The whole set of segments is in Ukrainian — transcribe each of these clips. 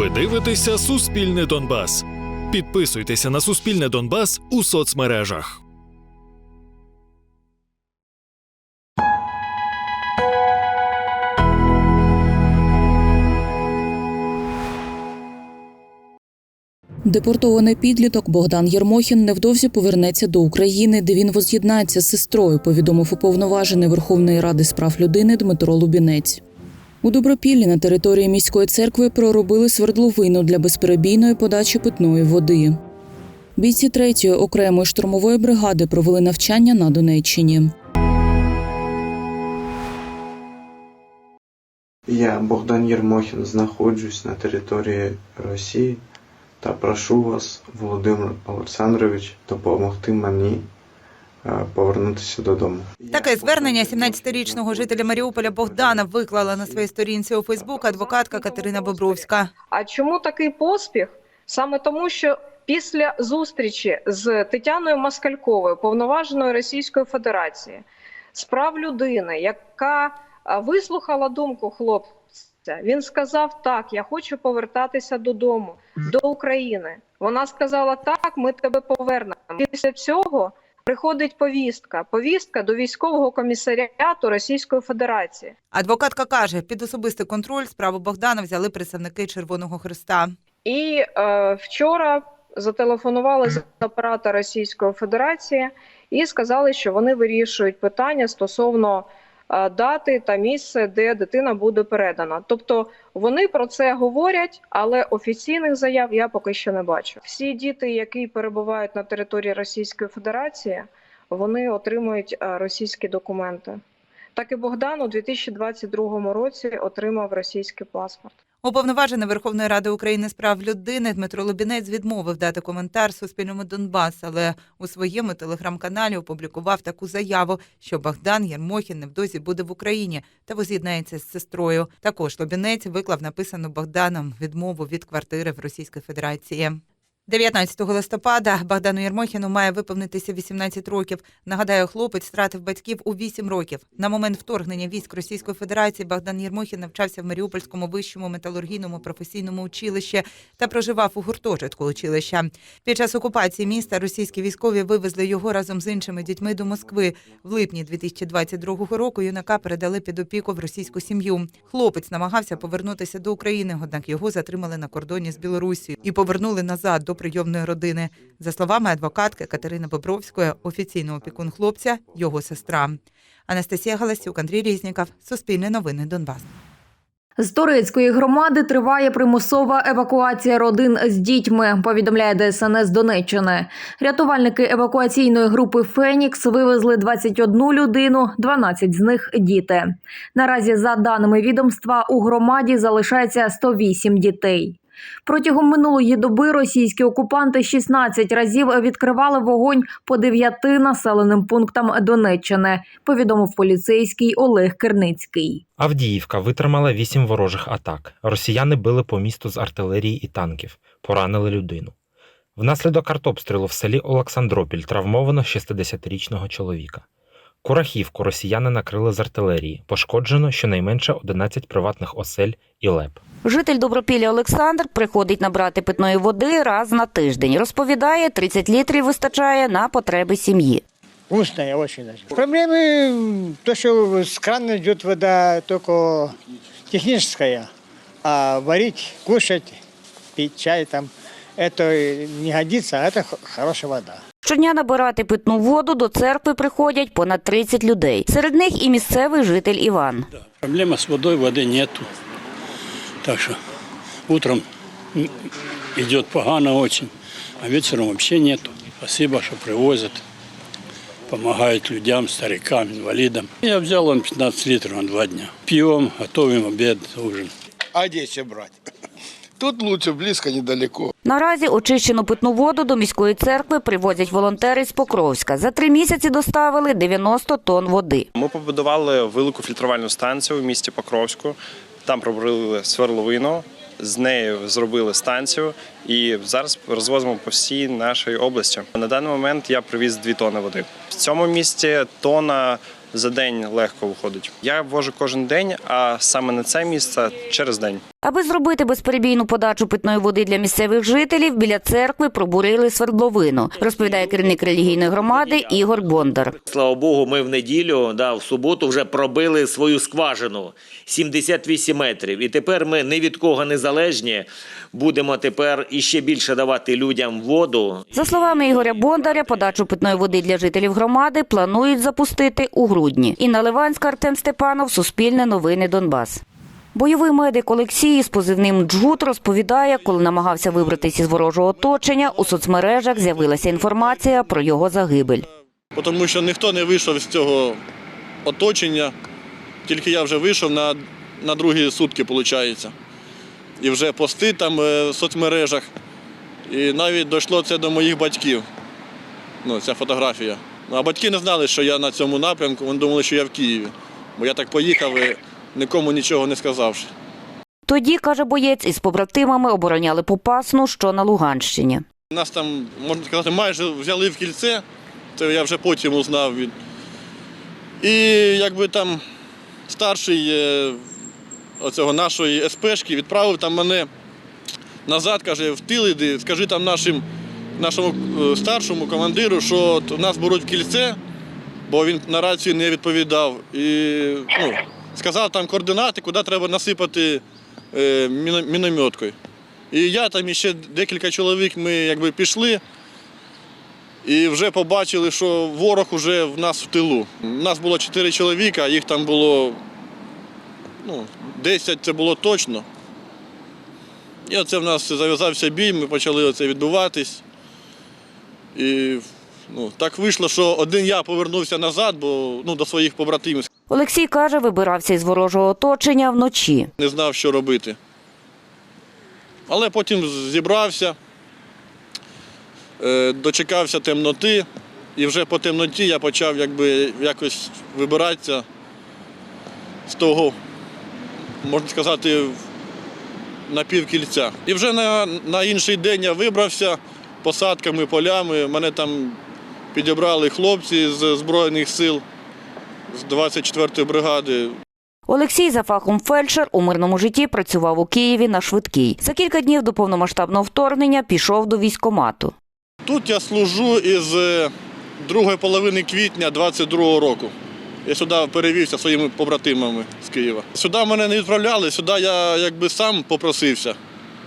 Ви дивитеся Суспільне Донбас. Підписуйтеся на Суспільне Донбас у соцмережах. Депортований підліток Богдан Єрмохін невдовзі повернеться до України, де він воз'єднається з сестрою, повідомив уповноважений Верховної Ради з прав людини Дмитро Лубінець. У Добропіллі на території міської церкви проробили свердловину для безперебійної подачі питної води. Бійці третьої окремої штурмової бригади провели навчання на Донеччині. Я, Богдан Єрмохін, знаходжусь на території Росії та прошу вас, Володимир Олександрович, допомогти мені повернутися додому. Таке звернення 17-річного жителя Маріуполя Богдана виклала на своїй сторінці у Фейсбук адвокатка Катерина Бобровська. А чому такий поспіх? Саме тому, що після зустрічі з Тетяною Москальковою, повноваженою Російської Федерації, з прав людини, яка вислухала думку хлопця, він сказав: Так, я хочу повертатися додому, до України. Вона сказала: Так, ми тебе повернемо. Після цього приходить повістка. Повістка до військового комісаріату Російської Федерації. Адвокатка каже, під особистий контроль справу Богдана взяли представники Червоного Христа. І е, вчора зателефонували з апарата Російської Федерації і сказали, що вони вирішують питання стосовно дати та місце, де дитина буде передана. Тобто вони про це говорять, але офіційних заяв я поки що не бачу. Всі діти, які перебувають на території Російської Федерації, вони отримують е, російські документи. Так і Богдан у 2022 році отримав російський паспорт. Уповноважений Верховної Ради України з прав людини Дмитро Лубінець відмовив дати коментар Суспільному Донбас, але у своєму телеграм-каналі опублікував таку заяву, що Богдан Єрмохін невдовзі буде в Україні та воз'єднається з сестрою. Також Лубінець виклав написану Богданом відмову від квартири в Російській Федерації. 19 листопада Богдану Єрмохіну має виповнитися 18 років. Нагадаю, хлопець втратив батьків у 8 років. На момент вторгнення військ Російської Федерації Богдан Єрмохін навчався в Маріупольському вищому металургійному професійному училищі та проживав у гуртожитку училища. Під час окупації міста російські військові вивезли його разом з іншими дітьми до Москви. В липні 2022 року юнака передали під опіку в російську сім'ю. Хлопець намагався повернутися до України, однак його затримали на кордоні з Білорусією і повернули назад до прийомної родини. За словами адвокатки Катерини Бобровської, офіційний опікун хлопця його сестра. Анастасія Галасюк, Андрій Різніков, Суспільне новини Донбас. З турецької громади триває примусова евакуація родин з дітьми. Повідомляє ДСНС Донеччини. Рятувальники евакуаційної групи Фенікс вивезли 21 людину, 12 з них діти. Наразі, за даними відомства, у громаді залишається 108 дітей. Протягом минулої доби російські окупанти 16 разів відкривали вогонь по дев'яти населеним пунктам Донеччини. Повідомив поліцейський Олег Керницький. Авдіївка витримала вісім ворожих атак. Росіяни били по місту з артилерії і танків, поранили людину. Внаслідок артобстрілу в селі Олександропіль травмовано 60-річного чоловіка. Курахівку росіяни накрили з артилерії, пошкоджено щонайменше 11 приватних осель і леп. Житель Добропілля Олександр приходить набрати питної води раз на тиждень. Розповідає, 30 літрів вистачає на потреби сім'ї. Вкусная очень даже. Проблемы, м, то, что с крана идет вода только техническая, а варить, кушать, пить чай там, это не годится, а это х- хорошая вода. Щодня набирати питну воду до церкви приходять понад 30 людей. Серед них і місцевий житель Іван. Проблема с водой, воды нету. Так что утром идет погано очень, а вечером вообще нету. Спасибо, что привозят, помогают людям, старикам, инвалидам. Я взял он 15 литров на два дня. Пьем, готовим обед, ужин. А где еще брать? Тут лучше, близко, недалеко. Наразі очищену питну воду до міської церкви привозять волонтери з Покровська. За три місяці доставили 90 тонн води. Ми побудували велику фільтрувальну станцію в місті Покровську. Там пробурили сверловину, з нею зробили станцію і зараз розвозимо по всій нашій області. На даний момент я привіз 2 тонни води. В цьому місці тонна за день легко виходить. Я ввожу кожен день, а саме на це місце через день. Аби зробити безперебійну подачу питної води для місцевих жителів, біля церкви пробурили свердловину, розповідає керівник релігійної громади Ігор Бондар. Слава Богу, ми в неділю, да, в суботу вже пробили свою скважину 78 метрів. І тепер ми ні від кого не залежні. Будемо тепер іще більше давати людям воду. За словами Ігоря Бондаря, подачу питної води для жителів громади планують запустити у грудні. Інна Ливанська, Артем Степанов, Суспільне новини Донбас. Бойовий медик Олексій з позивним Джгут розповідає, коли намагався вибратися із ворожого оточення, у соцмережах з'явилася інформація про його загибель. Тому що ніхто не вийшов з цього оточення, тільки я вже вийшов на, на другі сутки, виходить. І вже пости там е, в соцмережах. І навіть дійшло це до моїх батьків. Ну, ця фотографія. Ну, А батьки не знали, що я на цьому напрямку, вони думали, що я в Києві. Бо я так поїхав і нікому нічого не сказавши. Тоді, каже боєць, із побратимами обороняли Попасну, що на Луганщині. Нас там, можна сказати, майже взяли в кільце, це я вже потім узнав. від- І якби там старший е, оцього нашої СПшки відправив там мене назад, каже, в тил іди, скажи там нашим, нашому е, старшому командиру, що нас беруть в кільце, бо він на рацію не відповідав. І ну, сказав там координати, куди треба насипати е, мінометкою. І я там іще декілька чоловік ми якби пішли і вже побачили, що ворог вже в нас в тилу. У нас було чотири чоловіка, їх там було ну, 10 це було точно. І оце в нас зав'язався бій, ми почали оце відбуватись. І ну, так вийшло, що один я повернувся назад, бо ну, до своїх побратимів Олексій каже, вибирався із ворожого оточення вночі. не знав, що робити. Але потім зібрався, е, дочекався темноти, і вже по темноті я почав якби якось вибиратися з того, можна сказати, напівкільця. І вже на, на інший день я вибрався посадками, полями. Мене там підібрали хлопці з Збройних сил з 24-ї бригади. Олексій за фахом фельдшер у мирному житті працював у Києві на швидкій. За кілька днів до повномасштабного вторгнення пішов до військомату. Тут я служу із е, другої половини квітня 22-го року. Я сюди перевівся своїми побратимами з Києва. Сюди мене не відправляли, сюди я якби сам попросився,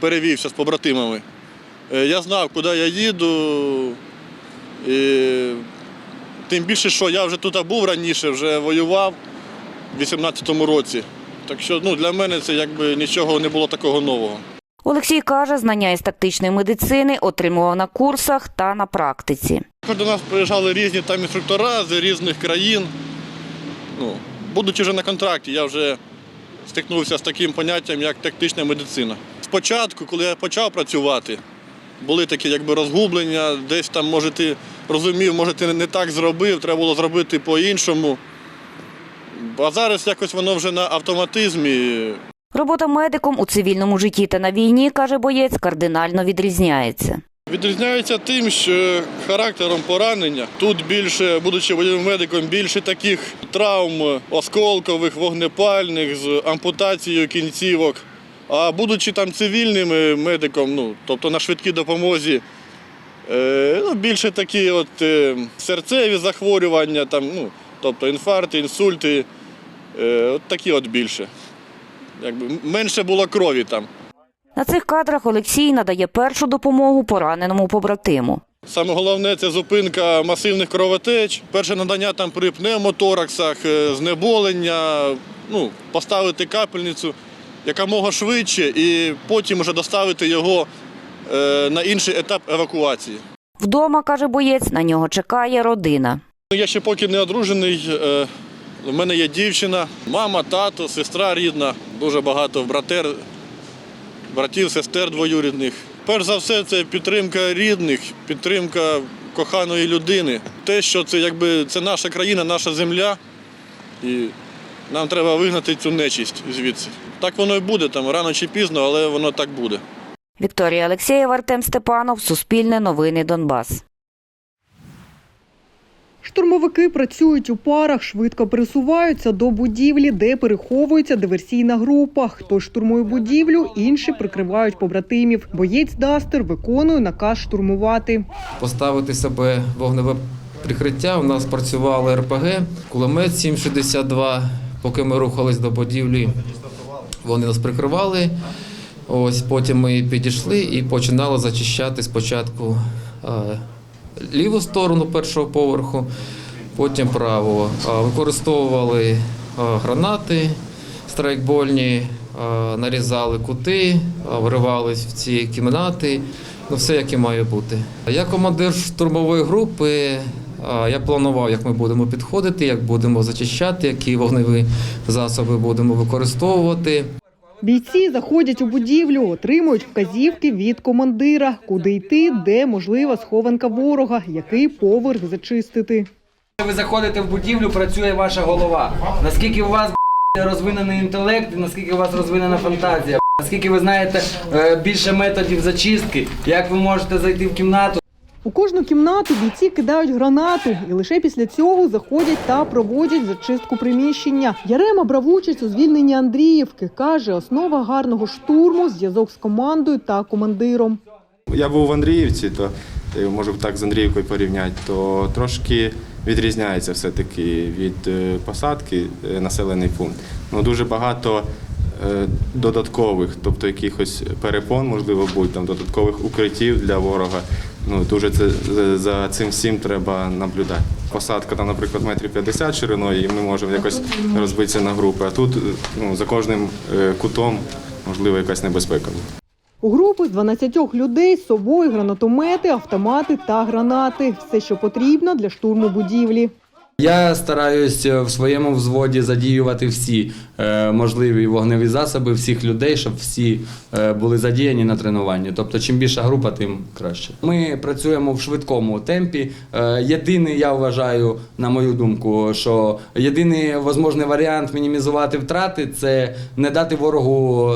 перевівся з побратимами. Е, Я знав, куди я їду. І тим більше, що я вже тут був раніше, вже воював у 18-му році. Так що ну, для мене це якби нічого не було такого нового. Олексій каже, знання із тактичної медицини отримував на курсах та на практиці. До нас приїжджали різні там інструктора з різних країн. Ну, будучи вже на контракті, я вже стикнувся з таким поняттям, як тактична медицина. Спочатку, коли я почав працювати, були такі якби розгублення, десь там, може, ти розумів, може, ти не так зробив, треба було зробити по-іншому. А зараз якось воно вже на автоматизмі. Робота медиком у цивільному житті та на війні, каже боєць, кардинально відрізняється. Відрізняється тим, що характером поранення тут більше, будучи бойовим медиком, більше таких травм осколкових, вогнепальних з ампутацією кінцівок. А будучи там цивільним е, медиком, ну тобто на швидкій допомозі, е, ну, більше такі от е, серцеві захворювання, там, ну, тобто інфаркти, інсульти, е, от такі от більше. Якби менше було крові там. На цих кадрах Олексій надає першу допомогу пораненому побратиму. Саме головне це зупинка масивних кровотеч, перше надання там при пневмотораксах, знеболення, ну, поставити капельницю якомога швидше і потім вже доставити його е, на інший етап евакуації. Вдома, каже боєць, на нього чекає родина. Ну, Я ще поки не одружений. е, У мене є дівчина, мама, тато, сестра рідна, дуже багато братер, братів, сестер двоюрідних. Перш за все, це підтримка рідних, підтримка коханої людини. Те, що це якби це наша країна, наша земля, і нам треба вигнати цю нечисть звідси. Так воно і буде там рано чи пізно, але воно так буде. Вікторія Алексєєва, Артем Степанов, Суспільне новини Донбас. Штурмовики працюють у парах, швидко пересуваються до будівлі, де переховується диверсійна група. Хто штурмує будівлю, інші прикривають побратимів. Боєць Дастер виконує наказ штурмувати. поставити себе вогневе прикриття. У нас працювали РПГ, кулемет 7,62. Поки ми рухались до будівлі, вони нас прикривали. Ось потім ми підійшли і починали зачищати спочатку е, ліву сторону першого поверху, потім праву. Е, Використовували е, гранати страйкбольні, нарізали кути, вривались в ці кімнати. Ну, все як і має бути. Я командир штурмової групи. Я планував, як ми будемо підходити, як будемо зачищати, які вогневі засоби будемо використовувати. Бійці заходять у будівлю, отримують вказівки від командира, куди йти, де можлива схованка ворога, який поверх зачистити. Ви заходите в будівлю, працює ваша голова. Наскільки у вас розвинений інтелект, наскільки у вас розвинена фантазія, наскільки ви знаєте е, більше методів зачистки, як ви можете зайти в кімнату. У кожну кімнату бійці кидають гранату і лише після цього заходять та проводять зачистку приміщення. Ярема брав участь у звільненні Андріївки. каже, основа гарного штурму зв'язок з командою та командиром. Я був в Андріївці, то можу так з Андріївкою порівняти, то трошки відрізняється все-таки від е, посадки е, населений пункт. Ну, дуже багато е, додаткових, тобто якихось перепон, можливо, будь там додаткових укриттів для ворога. Ну, дуже це, за- цим всім треба наблюдати. Посадка там, наприклад, метрів 50 шириною, і ми можемо якось розбитися на групи. А тут ну, за кожним е, кутом можливо якась небезпека. У групи з 12 людей з собою гранатомети, автомати та гранати. Все, що потрібно для штурму будівлі. Я стараюсь е, в своєму взводі задіювати всі е, можливі вогневі засоби всіх людей, щоб всі е, були задіяні на тренуванні. Тобто, чим більша група, тим краще. Ми працюємо в швидкому темпі. Єдиний, я вважаю, на мою думку, що єдиний можливий варіант мінімізувати втрати це не дати ворогу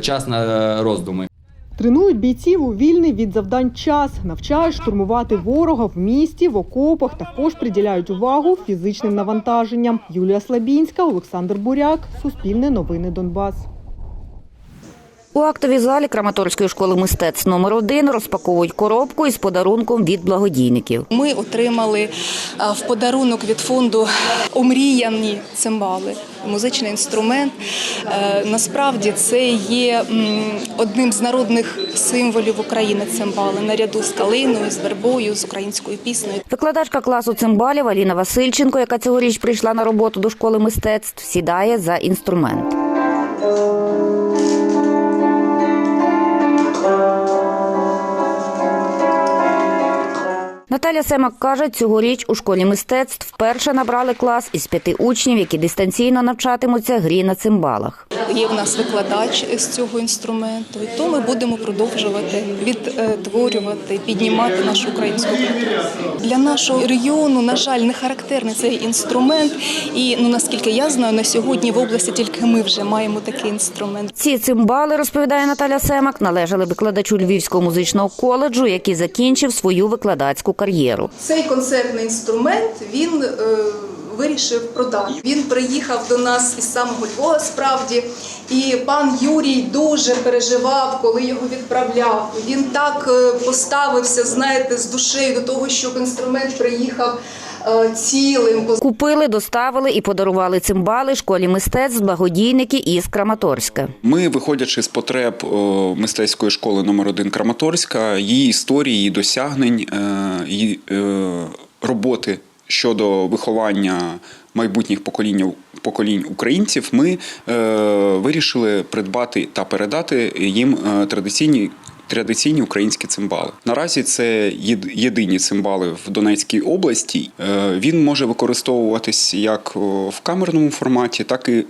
час на роздуми. Тренують бійців у вільний від завдань час, навчають штурмувати ворога в місті, в окопах. Також приділяють увагу фізичним навантаженням. Юлія Слабінська, Олександр Буряк, Суспільне новини Донбас. У актовій залі Краматорської школи мистецтв номер 1 розпаковують коробку із подарунком від благодійників. Ми отримали в подарунок від фонду омріяні цимбали, музичний інструмент. Е, Насправді це є одним з народних символів України цимбали наряду з калиною, з вербою, з українською піснею. Викладачка класу цимбалів Аліна Васильченко, яка цьогоріч прийшла на роботу до школи мистецтв, сідає за інструмент. Наталя Семак каже, цьогоріч у школі мистецтв вперше набрали клас із п'яти учнів, які дистанційно навчатимуться грі на цимбалах. Є в нас викладач з цього інструменту, і то ми будемо продовжувати відтворювати, піднімати нашу українську культуру. Для нашого регіону, на жаль, не характерний цей інструмент. І ну наскільки я знаю, на сьогодні в області тільки ми вже маємо такий інструмент. Ці цимбали, розповідає Наталя Семак, належали викладачу Львівського музичного коледжу, який закінчив свою викладацьку кар'єру. Цей концертний інструмент він е, вирішив продати. Він приїхав до нас із самого Львова, справді, і пан Юрій дуже переживав, коли його відправляв. Він так е, поставився, знаєте, з душею до того, щоб інструмент приїхав цілим. Купили, доставили і подарували цимбали школі мистецтв благодійники із Краматорська. Ми, виходячи з потреб мистецької школи номер 1 Краматорська, її історії, її досягнень, е, її е, роботи щодо виховання майбутніх поколінь, поколінь українців, ми е, вирішили придбати та передати їм е, традиційні. Традиційні українські цимбали. Наразі це єдині цимбали в Донецькій області. Е, Він може використовуватись як в камерному форматі, так і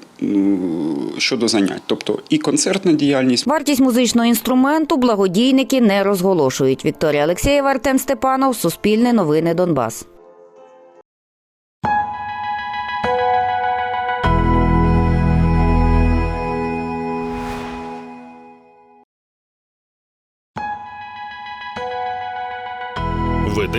щодо занять, тобто і концертна діяльність. Вартість музичного інструменту благодійники не розголошують. Вікторія Олексєєва, Артем Степанов, Суспільне новини Донбас.